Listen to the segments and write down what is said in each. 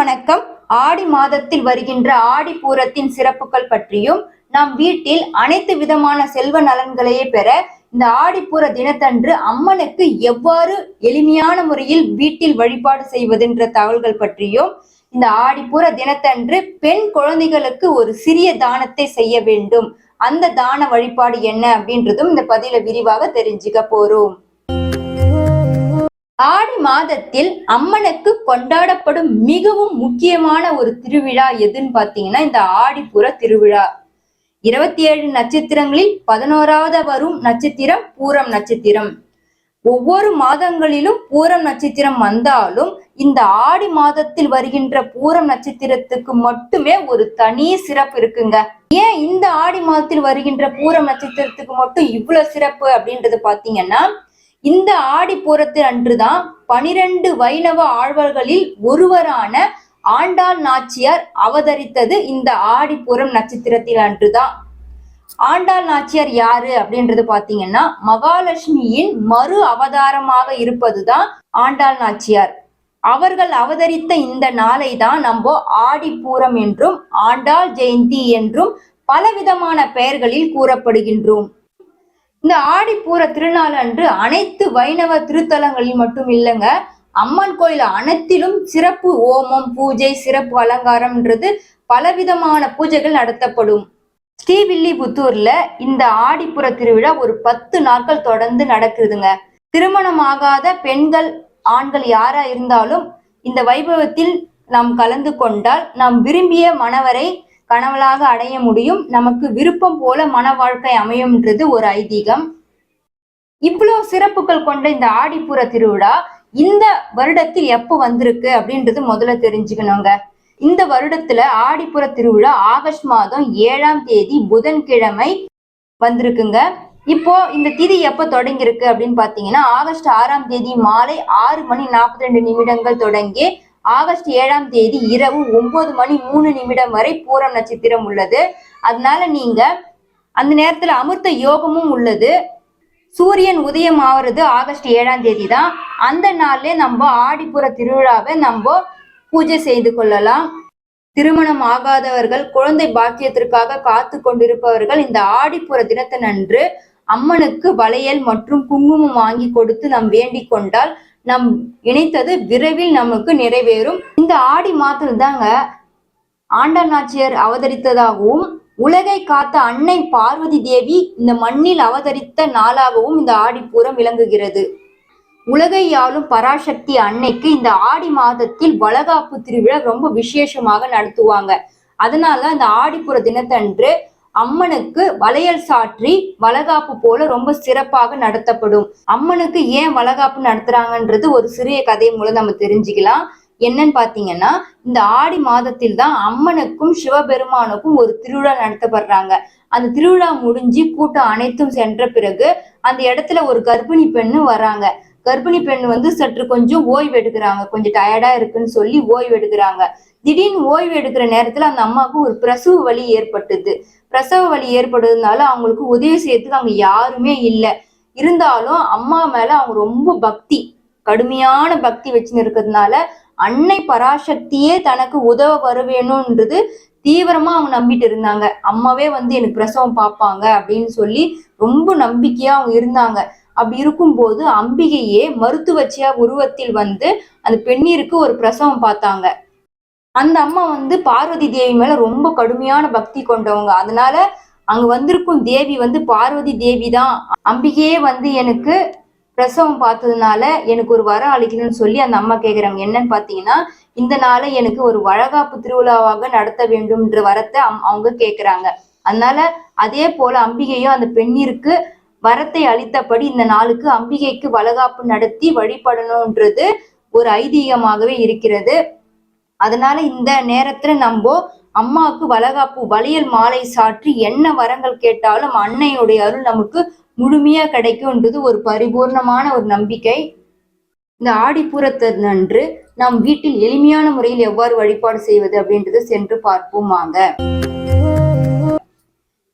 வணக்கம். ஆடி மாதத்தில் வருகின்ற ஆடி பூரத்தின் சிறப்புகள் பற்றியும் நம் வீட்டில் அனைத்து விதமான செல்வ நலன்களையே பெற இந்த ஆடிப்பூர தினத்தன்று அம்மனுக்கு எவ்வாறு எளிமையான முறையில் வீட்டில் வழிபாடு செய்வதென்ற தகவல்கள் பற்றியும் இந்த ஆடிப்பூர தினத்தன்று பெண் குழந்தைகளுக்கு ஒரு சிறிய தானத்தை செய்ய வேண்டும். அந்த தான வழிபாடு என்ன அப்படின்றதும் இந்த பதில விரிவாக தெரிஞ்சுக்க போறோம். மாதத்தில் அம்மனுக்கு கொண்டாடப்படும் மிகவும் முக்கியமான ஒரு திருவிழா எதுன்னு பாத்தீங்கன்னா இந்த ஆடிப்புற திருவிழா. இருபத்தி ஏழு நட்சத்திரங்களில் பதினோராவது வரும் நட்சத்திரம் பூரம் நட்சத்திரம். ஒவ்வொரு மாதங்களிலும் பூரம் நட்சத்திரம் வந்தாலும் இந்த ஆடி மாதத்தில் வருகின்ற பூரம் நட்சத்திரத்துக்கு மட்டுமே ஒரு தனி சிறப்பு இருக்குங்க. ஏன் இந்த ஆடி மாதத்தில் வருகின்ற பூரம் நட்சத்திரத்துக்கு மட்டும் இவ்வளவு சிறப்பு அப்படின்றது பாத்தீங்கன்னா இந்த ஆடி பூரத்து அன்றுதான் பனிரெண்டு வைணவ ஆழ்வார்களில் ஒருவரான ஆண்டாள் நாச்சியார் அவதரித்தது இந்த ஆடிப்பூரம் நட்சத்திரத்தில் அன்றுதான். ஆண்டாள் நாச்சியார் யாரு அப்படின்றது பாத்தீங்கன்னா மகாலட்சுமியின் மறு அவதாரமாக இருப்பதுதான் ஆண்டாள் நாச்சியார். அவர்கள் அவதரித்த இந்த நாளை தான் நம்ம ஆடிப்பூரம் என்றும் ஆண்டாள் ஜெயந்தி என்றும் பலவிதமான பெயர்களில் கூறப்படுகின்றோம். இந்த ஆடிப்பூர திருநாள் அன்று அனைத்து வைணவ திருத்தலங்களில் மட்டும் இல்லைங்க. அம்மன் கோயில் அனைத்திலும் சிறப்பு ஓமம் பூஜை சிறப்பு அலங்காரம்ன்றது பலவிதமான பூஜைகள் நடத்தப்படும். ஸ்ரீவில்லிபுத்தூர்ல இந்த ஆடிப்புற திருவிழா ஒரு பத்து நாட்கள் தொடர்ந்து நடக்குதுங்க. திருமணமாகாத பெண்கள் ஆண்கள் யாரா இருந்தாலும் இந்த வைபவத்தில் நாம் கலந்து கொண்டால் நாம் விரும்பிய மணவரை கணவளாக அடைய முடியும். நமக்கு விருப்பம் போல மன வாழ்க்கை அமையும்ன்றது ஒரு ஐதீகம். இவ்வளவு சிறப்புகள் கொண்ட இந்த ஆடிப்புற திருவிழா இந்த வருடத்தில் எப்போ வந்திருக்கு அப்படின்றது முதல்ல தெரிஞ்சுக்கணுங்க. இந்த வருடத்துல ஆடிப்புற திருவிழா ஆகஸ்ட் மாதம் ஏழாம் தேதி புதன்கிழமை வந்திருக்குங்க. இப்போ இந்த திதி எப்ப தொடங்கியிருக்கு அப்படின்னு பாத்தீங்கன்னா ஆகஸ்ட் ஆறாம் தேதி மாலை ஆறு மணி நாற்பத்தி ரெண்டு நிமிடங்கள் தொடங்கி ஆகஸ்ட் ஏழாம் தேதி இரவு ஒன்பது மணி மூணு நிமிடம் வரை பூரம் நட்சத்திரம் உள்ளது. அதனால நீங்க அந்த நேரத்துல அமிர்த யோகமும் உள்ளது. சூரியன் உதயம் ஆவறது ஆகஸ்ட் ஏழாம் தேதி தான் அந்த நாள்ல நம்ம ஆடிப்புற திருவிழாவை நம்ம பூஜை செய்து கொள்ளலாம். திருமணம் ஆகாதவர்கள் குழந்தை பாக்கியத்திற்காக காத்து கொண்டிருப்பவர்கள் இந்த ஆடிப்புற தினத்தினன்று அம்மனுக்கு வளையல் மற்றும் குங்குமம் வாங்கி கொடுத்து நாம் வேண்டிக் கொண்டால் நம் இணைத்தது விரைவில் நமக்கு நிறைவேறும். இந்த ஆடி மாதம் தாங்க ஆண்டர் நாச்சியார் அவதரித்ததாகவும் உலகை காத்த அன்னை பார்வதி தேவி இந்த மண்ணில் அவதரித்த நாளாகவும் இந்த ஆடிப்பூரம் விளங்குகிறது. உலகை ஆளும் பராசக்தி அன்னைக்கு இந்த ஆடி மாதத்தில் வளகாப்பு திருவிழா ரொம்ப விசேஷமாக நடத்துவாங்க. அதனால அந்த ஆடிப்புற தினத்தன்று அம்மனுக்கு வளையல் சாற்றி வளகாப்பு போல ரொம்ப சிறப்பாக நடத்தப்படும். அம்மனுக்கு ஏன் வளகாப்பு நடத்துறாங்கன்றது ஒரு சிறிய கதை மூலம் நம்ம தெரிஞ்சுக்கலாம். என்னன்னு பாத்தீங்கன்னா இந்த ஆடி மாதத்தில் தான் அம்மனுக்கும் சிவபெருமானுக்கும் ஒரு திருவிழா நடத்தப்படுறாங்க. அந்த திருவிழா முடிஞ்சு கூட்டம் அனைத்தும் சென்ற பிறகு அந்த இடத்துல ஒரு கர்ப்பிணி பெண்ணு வராங்க. கர்ப்பிணி பெண் வந்து சற்று கொஞ்சம் ஓய்வு எடுக்கிறாங்க. கொஞ்சம் டயர்டா இருக்குன்னு சொல்லி ஓய்வு எடுக்கிறாங்க. திடீர்னு ஓய்வு எடுக்கிற நேரத்துல அந்த அம்மாவுக்கு ஒரு பிரசவ வலி ஏற்பட்டது. பிரசவ வலி ஏற்படுறதுனால அவங்களுக்கு உதவி செய்யறதுக்கு அங்க யாருமே இல்லை. இருந்தாலும் அம்மா மேல அவங்க ரொம்ப பக்தி கடுமையான பக்தி வச்சுன்னு இருக்கிறதுனால அன்னை பராசக்தியே தனக்கு உதவ வருவேணும்ன்றது தீவிரமா அவங்க நம்பிட்டு இருந்தாங்க. அம்மாவே வந்து எனக்கு பிரசவம் பார்ப்பாங்க அப்படின்னு சொல்லி ரொம்ப நம்பிக்கையா அவங்க இருந்தாங்க. அப்படி இருக்கும்போது அம்பிகையே மருத்துவச்சியா உருவத்தில் வந்து அந்த பெண்ணிற்கு ஒரு பிரசவம் பார்த்தாங்க. அந்த அம்மா வந்து பார்வதி தேவி மேல ரொம்ப கடுமையான பக்தி கொண்டவங்க. அதனால அங்க வந்திருக்கும் தேவி வந்து பார்வதி தேவி தான். அம்பிகையே வந்து எனக்கு பிரசவம் பார்த்ததுனால எனக்கு ஒரு வரம் அளிக்கணும்னு சொல்லி அந்த அம்மா கேக்குறாங்க. என்னன்னு பாத்தீங்கன்னா இந்த நாளை எனக்கு ஒரு வழகாப்பு திருவிழாவாக நடத்த வேண்டும்ன்ற வரத்தை அவங்க கேக்குறாங்க. அதனால அதே போல அம்பிகையும் அந்த பெண்ணிற்கு வரத்தை அளித்தபடி இந்த நாளுக்கு அம்பிகைக்கு வளகாப்பு நடத்தி வழிபடணும்ன்றது ஒரு ஐதீகமாகவே இருக்கிறது. அதனால இந்த நேரத்துல நம்ம அம்மாவுக்கு வளகாப்பு வளையல் மாலை சாற்றி என்ன வரங்கள் கேட்டாலும் அன்னையுடைய அருள் நமக்கு முழுமையா கிடைக்கும்ன்றது ஒரு பரிபூர்ணமான ஒரு நம்பிக்கை. இந்த ஆடிப்பூரத்தன்று நம் வீட்டில் எளிமையான முறையில் எவ்வாறு வழிபாடு செய்வது அப்படின்றத சென்று பார்ப்போம் வாங்க.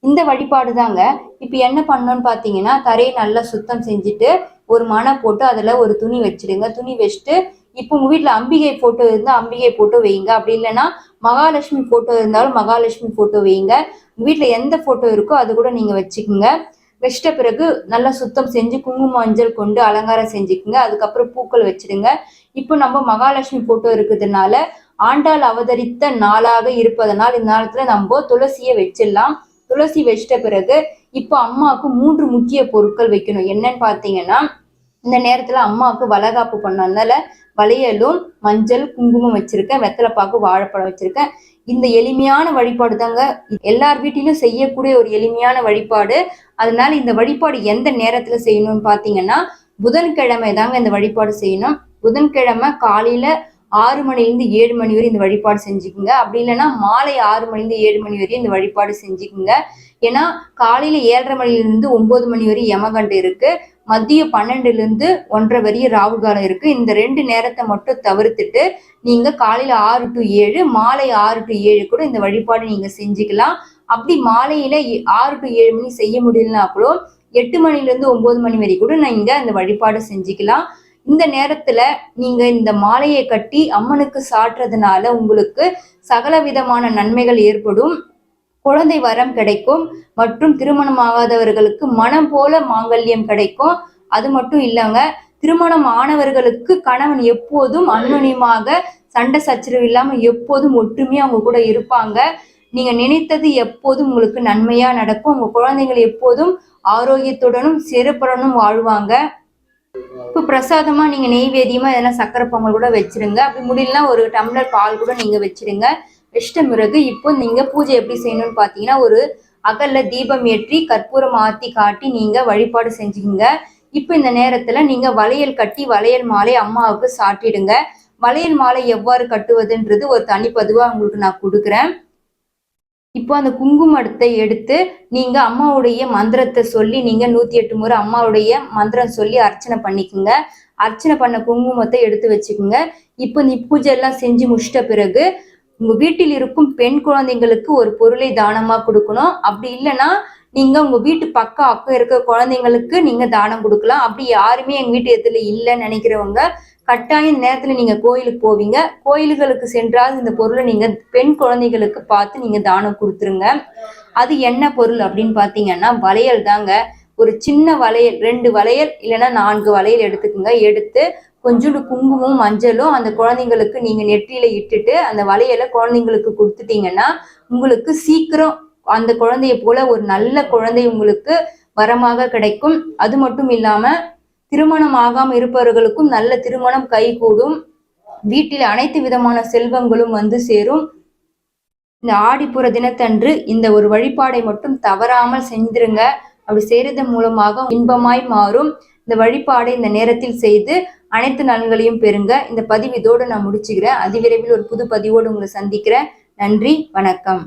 இந்த வழிபாடு தாங்க. இப்போ என்ன பண்ணணும்னு பார்த்தீங்கன்னா தரையை நல்லா சுத்தம் செஞ்சுட்டு ஒரு மனை போட்டு அதில் ஒரு துணி வச்சிடுங்க. துணி வச்சுட்டு இப்போ உங்கள் வீட்டில் அம்பிகை ஃபோட்டோ இருந்தால் அம்பிகை ஃபோட்டோ வைங்க. அப்படி இல்லைன்னா மகாலட்சுமி ஃபோட்டோ இருந்தாலும் மகாலட்சுமி ஃபோட்டோ வைங்க. உங்கள் வீட்டில் எந்த ஃபோட்டோ இருக்கோ அது கூட நீங்கள் வச்சுக்கோங்க. வச்சிட்ட பிறகு நல்லா சுத்தம் செஞ்சு குங்குமம் மஞ்சள் கொண்டு அலங்காரம் செஞ்சுக்குங்க. அதுக்கப்புறம் பூக்கள் வச்சிடுங்க. இப்போ நம்ம மகாலட்சுமி ஃபோட்டோ இருக்கிறதுனால ஆண்டாள் அவதரித்த நாளாக இருப்பதனால் இந்த நேரத்தில் நம்ம துளசியை வச்சிடலாம். துளசி வச்சிட்ட பிறகு இப்போ அம்மாவுக்கு மூன்று முக்கிய பொருட்கள் வைக்கணும். என்னன்னு பார்த்தீங்கன்னா இந்த நேரத்துல அம்மாவுக்கு வளகாப்பு பண்ணனால வளையலும் மஞ்சள் குங்குமம் வச்சிருக்கேன். வெத்தலைப்பாக்கு வாழைப்பழம் வச்சிருக்கேன். இந்த எளிமையான வழிபாடு தாங்க எல்லார் வீட்டிலும் செய்யக்கூடிய ஒரு எளிமையான வழிபாடு. அதனால இந்த வழிபாடு எந்த நேரத்துல செய்யணும்னு பாத்தீங்கன்னா புதன்கிழமை தாங்க இந்த வழிபாடு செய்யணும். புதன்கிழமை காலையில ஆறு மணிலேருந்து ஏழு மணி வரை இந்த வழிபாடு செஞ்சுக்குங்க. அப்படி இல்லைன்னா மாலை ஆறு மணிலேருந்து ஏழு மணி வரையும் இந்த வழிபாடு செஞ்சுக்குங்க. ஏன்னா காலையில ஏழரை மணிலிருந்து ஒன்பது மணி வரை யமகண்டு இருக்கு. மதியம் பன்னெண்டுலேருந்து ஒன்றரை வரையும் ராகு காலம் இருக்கு. இந்த ரெண்டு நேரத்தை மட்டும் தவிர்த்துட்டு நீங்க காலையில ஆறு டு ஏழு மாலை ஆறு டு ஏழு கூட இந்த வழிபாடு நீங்க செஞ்சுக்கலாம். அப்படி மாலையில ஆறு டு ஏழு மணி செய்ய முடியலனா கூட எட்டு மணிலேருந்து ஒன்பது மணி வரை கூட நீங்க இந்த வழிபாடு செஞ்சுக்கலாம். இந்த நேரத்துல நீங்க இந்த மாலையை கட்டி அம்மனுக்கு சாட்டுறதுனால உங்களுக்கு சகல விதமான நன்மைகள் ஏற்படும். குழந்தை வரம் கிடைக்கும். மற்றும் திருமணமாகாதவர்களுக்கு மனம் போல மாங்கல்யம் கிடைக்கும். அது மட்டும் இல்லைங்க திருமணம் ஆனவர்களுக்கு கணவன் எப்போதும் அன்னுனியமாக சண்டை சச்சரவு இல்லாம எப்போதும் ஒற்றுமையா அவங்க கூட இருப்பாங்க. நீங்க நினைத்தது எப்போதும் உங்களுக்கு நன்மையா நடக்கும். உங்க குழந்தைகள் எப்போதும் ஆரோக்கியத்துடனும் சிறப்புடனும் வாழ்வாங்க. இப்போ பிரசாதமாக நீங்கள் நெய்வேதியமாக எதனா சக்கரை பொங்கல் கூட வச்சுருங்க. அப்படி முடியலனா ஒரு டம்ளர் பால் கூட நீங்கள் வச்சுருங்க. வச்சிட்ட பிறகு இப்போ நீங்கள் பூஜை எப்படி செய்யணும்னு பார்த்தீங்கன்னா ஒரு அகல்ல தீபம் ஏற்றி கற்பூரம் ஆற்றி காட்டி நீங்கள் வழிபாடு செஞ்சுக்குங்க. இப்போ இந்த நேரத்தில் நீங்கள் வளையல் கட்டி வளையல் மாலை அம்மாவுக்கு சாட்டிடுங்க. வளையல் மாலை எவ்வாறு கட்டுவதுன்றது ஒரு தனிப்பதுவாக உங்களுக்கு நான் கொடுக்குறேன். இப்போ அந்த குங்குமத்தை எடுத்து நீங்க அம்மாவுடைய மந்திரத்தை சொல்லி நீங்க நூத்தி எட்டு முறை அம்மாவுடைய மந்திரம் சொல்லி அர்ச்சனை பண்ணிக்கோங்க. அர்ச்சனை பண்ண குங்குமத்தை எடுத்து வச்சுக்கோங்க. இப்போ நீ பூஜை எல்லாம் செஞ்சு முடிச்சிட்ட பிறகு உங்க வீட்டில் இருக்கும் பெண் குழந்தைங்களுக்கு ஒரு பொருளை தானமா கொடுக்கணும்? அப்படி இல்லைன்னா நீங்க உங்க வீட்டு பக்கம் அக்கம் இருக்க குழந்தைங்களுக்கு நீங்க தானம் கொடுக்கலாம். அப்படி யாருமே எங்க வீட்டு எதிரில இல்லைன்னு நினைக்கிறவங்க கட்டாயம் நேரத்துல நீங்க கோயிலுக்கு போவீங்க. கோயில்களுக்கு சென்றால் இந்த பொருளை நீங்க பெண் குழந்தைகளுக்கு பார்த்து நீங்க தானம் கொடுத்துருங்க. அது என்ன பொருள் அப்படின்னு பாத்தீங்கன்னா வளையல் தாங்க. ஒரு சின்ன வளையல் ரெண்டு வளையல் இல்லைன்னா நான்கு வளையல் எடுத்துக்கோங்க. எடுத்து கொஞ்சோண்டு குங்குமம் மஞ்சளும் அந்த குழந்தைங்களுக்கு நீங்க நெற்றியில இட்டுட்டு அந்த வளையலை குழந்தைங்களுக்கு கொடுத்துட்டீங்கன்னா உங்களுக்கு சீக்கிரம் அந்த குழந்தையை போல ஒரு நல்ல குழந்தை உங்களுக்கு வரமாக கிடைக்கும். அது மட்டும் இல்லாம திருமணம் ஆகாம இருப்பவர்களுக்கும் நல்ல திருமணம் கைகூடும். வீட்டில் அனைத்து விதமான செல்வங்களும் வந்து சேரும். இந்த ஆடிப்புற தினத்தன்று இந்த ஒரு வழிபாடை மட்டும் தவறாமல் செஞ்சிருங்க. அப்படி செய்யறதன் மூலமாக இன்பமாய் மாறும். இந்த வழிபாடை இந்த நேரத்தில் செய்து அனைத்து நலன்களையும் பெறுங்க. இந்த பதிவு இதோடு நான் முடிச்சுக்கிறேன். அதிவிரைவில் ஒரு புது பதிவோடு உங்களை சந்திக்கிறேன். நன்றி வணக்கம்.